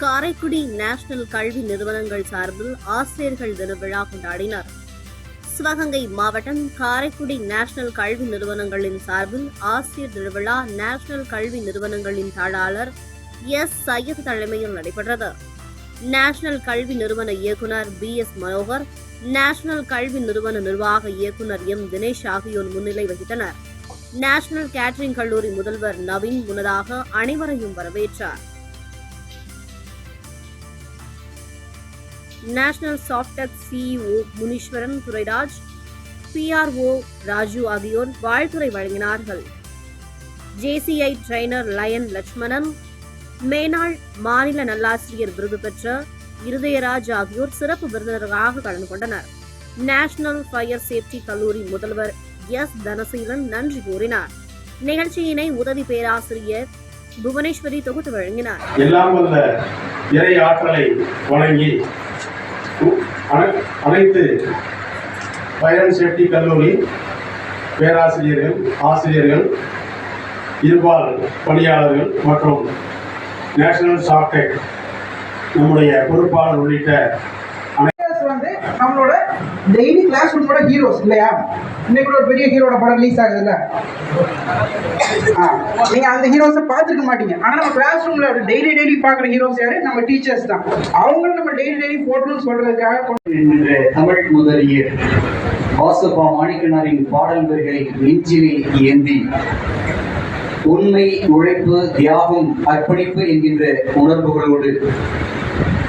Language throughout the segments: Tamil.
காரைக்குடி நேஷனல் கல்வி நிறுவனங்கள் சார்பில் ஆசிரியர்கள் தின விழா கொண்டாடினர். சிவகங்கை மாவட்டம் காரைக்குடி நேஷனல் கல்வி நிறுவனங்களின் சார்பில் ஆசிரியர் திருவிழா நேஷனல் கல்வி நிறுவனங்களின் தாளாளர் எஸ். சையத் தலைமையில் நடைபெற்றது. நேஷனல் கல்வி நிறுவன இயக்குனர் பி. எஸ். மனோகர் நேஷனல் கல்வி நிறுவன நிர்வாக இயக்குனர் எம். தினேஷ் ஆகியோர் முன்னிலை வகித்தனர். நேஷனல் கேட்டரிங் கல்லூரி முதல்வர் நவீன் முன்னதாக அனைவரையும் வரவேற்றார். National Softech CEO Muniswaran Durairaj PRO Raju ஆகியோர் வாழ்த்துரை வழங்கினார்கள் ஜேசிஐ ட்ரெய்னர் லயன் லட்சுமணன் மேனாள் மாநில நல்லாசிரியர் விருது பெற்ற இருதயராஜ் ஆகியோர் சிறப்பு விருந்தினர்களாக கலந்து கொண்டனர் நேஷனல் ஃபயர் சேஃப்டி கல்லூரி முதல்வர் எஸ் தனசீலன் நன்றி கூறினார் நிகழ்ச்சியினை உதவி பேராசிரியர் புவனேஸ்வரி தொகுத்து வழங்கினார் எல்லாம் வல்ல இறை ஆற்றலை வழங்கி அனைத்து ஃபயர் அண்ட் சேஃப்டி கல்லூரி பேராசிரியர்கள் ஆசிரியர்கள் இருபால் பணியாளர்கள் மற்றும் நேஷனல் சாப்டெக் நம்முடைய பொறுப்பாளர் உள்ளிட்ட நம்மளோட டெய்லி கிளாஸ் ரூமோட ஹீரோஸ் இல்லையா? இன்னைக்கு கூட ஒரு பெரிய ஹீரோட படம் ரிலீஸ் ஆகுதுல்ல? நீங்க அந்த ஹீரோஸை பார்த்துருக்க மாட்டீங்க. ஆனா நம்ம கிளாஸ் ரூம்ல டெய்லி டெய்லி பார்க்குற ஹீரோஸ் யாரு? நம்ம டீச்சர்ஸ் தான். அவங்களும் நம்ம டெய்லி டெய்லி போட்டோம்னு சொல்றதுக்காக தமிழ் முதலியர் வாசப்பா மாணிக்கனாரின் பாடல் வரிகளை நெஞ்சிலே ஏந்தி உண்மை உழைப்பு தியாகம் அர்ப்பணிப்பு என்கின்ற உணர்வுகளோடு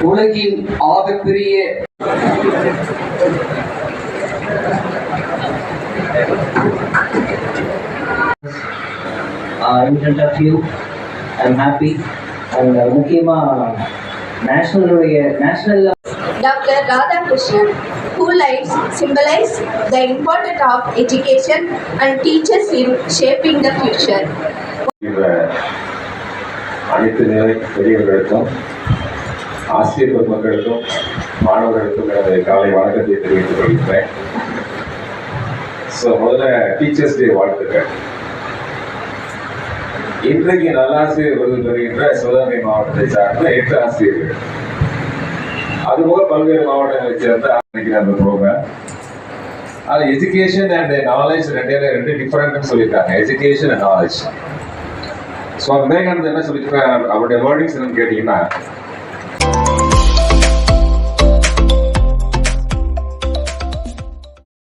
உலகின் ஆகப்பெரிய in front of you. I'm happy. And uh, முக்கியமாக நேஷ்னலுடைய national Dr. Radhakrishnan, whose lives symbolize the importance of education and teachers in shaping the future. இந்த அனைத்து நிலை பெரியவர்களுக்கும் ஆசிரியர் பெருமக்களுக்கும் மாணவர்களுக்கும் எனது காலை வணக்கத்தை தெரிவித்துக் கொள்கிறேன். ஸோ முதல்ல டீச்சர்ஸ் டே வாழ்த்துக்கள். இன்றைக்கு நல்லாசிரியர் விருது பெறுகின்ற சிவகங்கை மாவட்டத்தை சார்ந்த எட்டு ஆசிரியர்கள். அதுபோக பல்வேறு மாவட்டங்களைச் சேர்ந்த ஆரம்பிக்கிற அந்த ப்ரோக்ராம் அது எஜுகேஷன் அண்ட் நாலேஜ் ரெண்டே ரெண்டு டிஃபரெண்ட்னு சொல்லியிருக்காங்க. Education and knowledge so Vivekanandar என்ன சொல்லியிருக்காரு? அவருடைய வேர்டிங்ஸ் என்னன்னு கேட்டிங்கன்னா